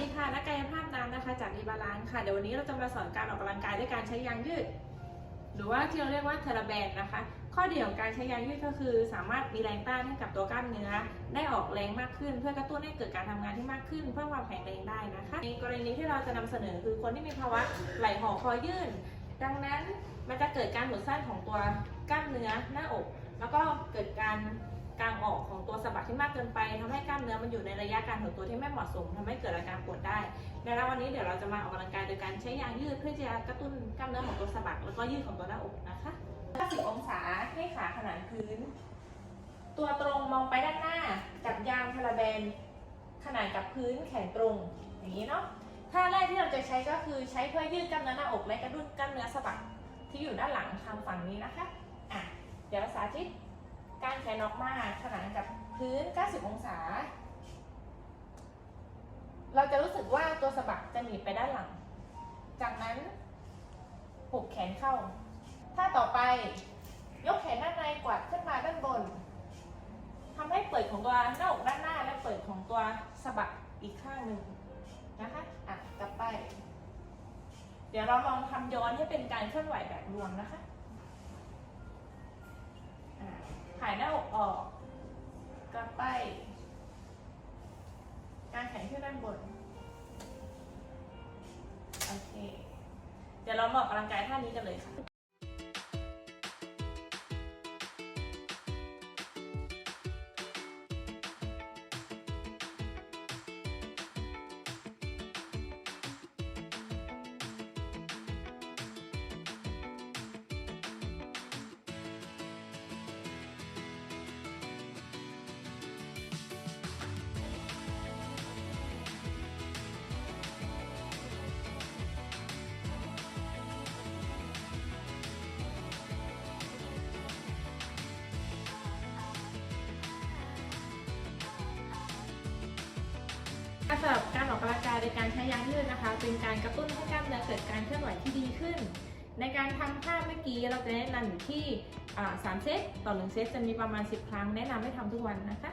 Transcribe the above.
ดีค่ะนักกายภาพน้ำนะคะจากดีบาลานค่ะ เดี๋ยววันนี้เราจะมาสอนการออกกำลังกายด้วยการใช้ยางยืด หรือว่าที่เราเรียกว่าเทเลแบนนะคะ ข้อดีของการใช้ยางยืดก็คือ สามารถมีแรงต้านให้กับตัวกล้ามเนื้อ ได้ออกแรงมากขึ้น เพื่อกระตุ้นให้เกิดการทำงานที่มากขึ้น เพื่อความแข็งแรงได้นะคะ ในกรณีที่เราจะนำเสนอคือคนที่มีภาวะไหล่ห่อคอยื่น ดังนั้นมันจะเกิดการหดสั้นของตัวกล้ามเนื้อหน้าอก แล้วก็เกิดการ กางออกของตัวสะบักที่มากเกินไปทำให้กล้ามเนื้อมันอยู่ในระยะการหดตัวที่ไม่เหมาะสมทำให้เกิดอาการปวดได้ดังนั้นวันนี้เดี๋ยวเราจะมาออกกำลังกายโดยการใช้ยางยืดเพื่อจะกระตุ้นกล้ามเนื้อของตัวสะบักแล้วก็ยืดของตัวหน้าอกนะคะ90องศาให้ขาขนานพื้น ตัวตรงมองไปด้านหน้า จับยางพาราเบนขนาดกับพื้นแขนตรงอย่างนี้เนาะท่าแรกที่เราจะใช้ก็คือใช้เพื่อยืดกล้ามเนื้อหน้าอกและกระตุ้นกล้ามเนื้อสะบักที่อยู่ด้านหลังทางฝั่งนี้นะคะ อะ เดี๋ยวสาธิต การแขนออกมาขนานกับพื้น 90 องศา เราจะรู้สึกว่าตัวสะบักจะหนีบไปด้านหลัง จากนั้นหุบแขนเข้า ถ้าต่อไปยกแขนด้านในกวาดขึ้นมาด้านบนทำให้เปิดของตัวหน้าอกด้านหน้าและเปิดของตัวสะบักอีกข้างหนึ่งนะคะอะกลับไป เดี๋ยวเราลองทำย้อนให้เป็นการเคลื่อนไหวแบบรวมนะคะอะ ถ่ายหน้าอกออกกลับไป การแขนขึ้นด้านบน โอเค เดี๋ยวเรามาออกกำลังกายท่านี้กันเลยค่ะ สำหรับการออกกำลังกายโดยการใช้ยางยืดนะคะ เป็นการกระตุ้นให้กล้ามเนื้อเกิดการเคลื่อนไหวที่ดีขึ้น ในการทำท่าเมื่อกี้เราจะแนะนำอยู่ที่ 3 เซตต่อ 1 เซตจะมีประมาณ 10 ครั้ง แนะนำให้ทำทุกวันนะคะ